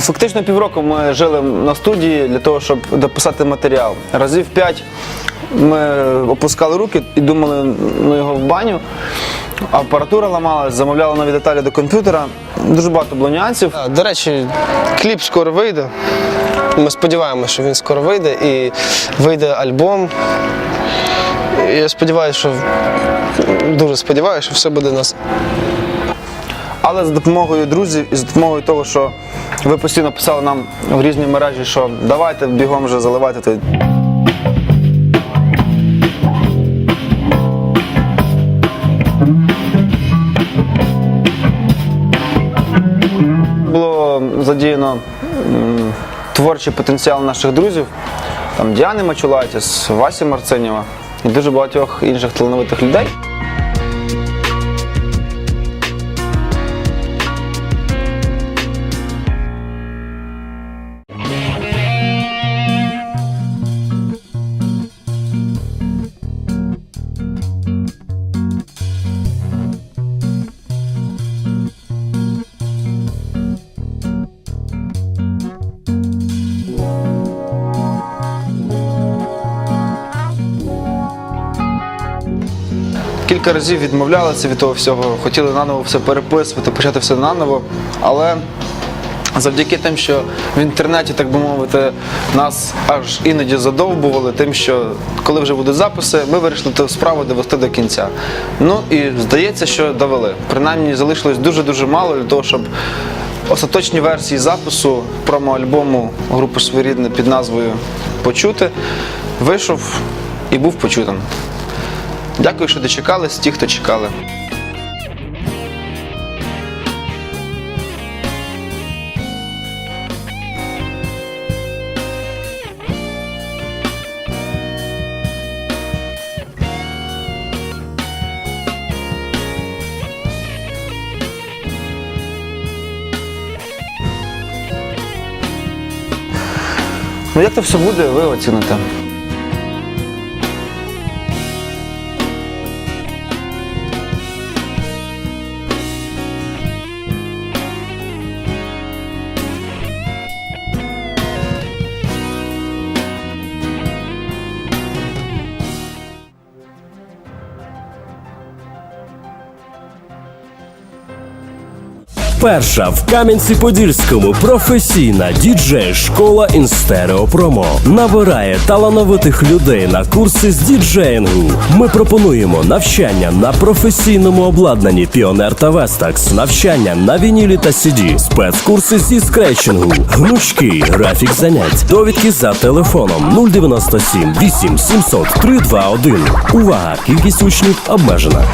Фактично півроку ми жили на студії для того, щоб дописати матеріал. Разів п'ять ми опускали руки і думали ну, його в баню. Апаратура ламалась, замовляли нові деталі до комп'ютера. Дуже багато було нюансів. До речі, кліп скоро вийде. Ми сподіваємося, що він скоро вийде і вийде альбом. І я сподіваюся, що дуже сподіваюся, що все буде у нас. Але за допомогою друзів і за допомогою того, що ви постійно писали нам в різні мережі, що давайте бігом вже заливайте той. Було задіяно творчий потенціал наших друзів, там Діани Мачулайтіс, Васі Марцинєва і дуже багатьох інших талановитих людей. Кілька разів відмовлялися від того всього, хотіли наново все переписувати, почати все наново. Але завдяки тим, що в інтернеті, так би мовити, нас аж іноді задовбували, тим, що коли вже будуть записи, ми вирішили ту справу довести до кінця. Ну і здається, що довели. Принаймні залишилось дуже-дуже мало для того, щоб остаточні версії запису промо-альбому групи Своєрідне під назвою Почути вийшов і був почутим. Дякую, що дочекались, ті, хто чекали. Ну як то все буде, ви оціните. Перша в Кам'янці-Подільському професійна діджей школа Інстерео Промо набирає талановитих людей на курси з діджеїнгу. Ми пропонуємо навчання на професійному обладнанні Піонер та Вестакс, навчання на вінілі та CD, спецкурси зі скретчингу, гнучки, графік занять, довідки за телефоном 097 8 700 321. Увага! Кількість учнів обмежена.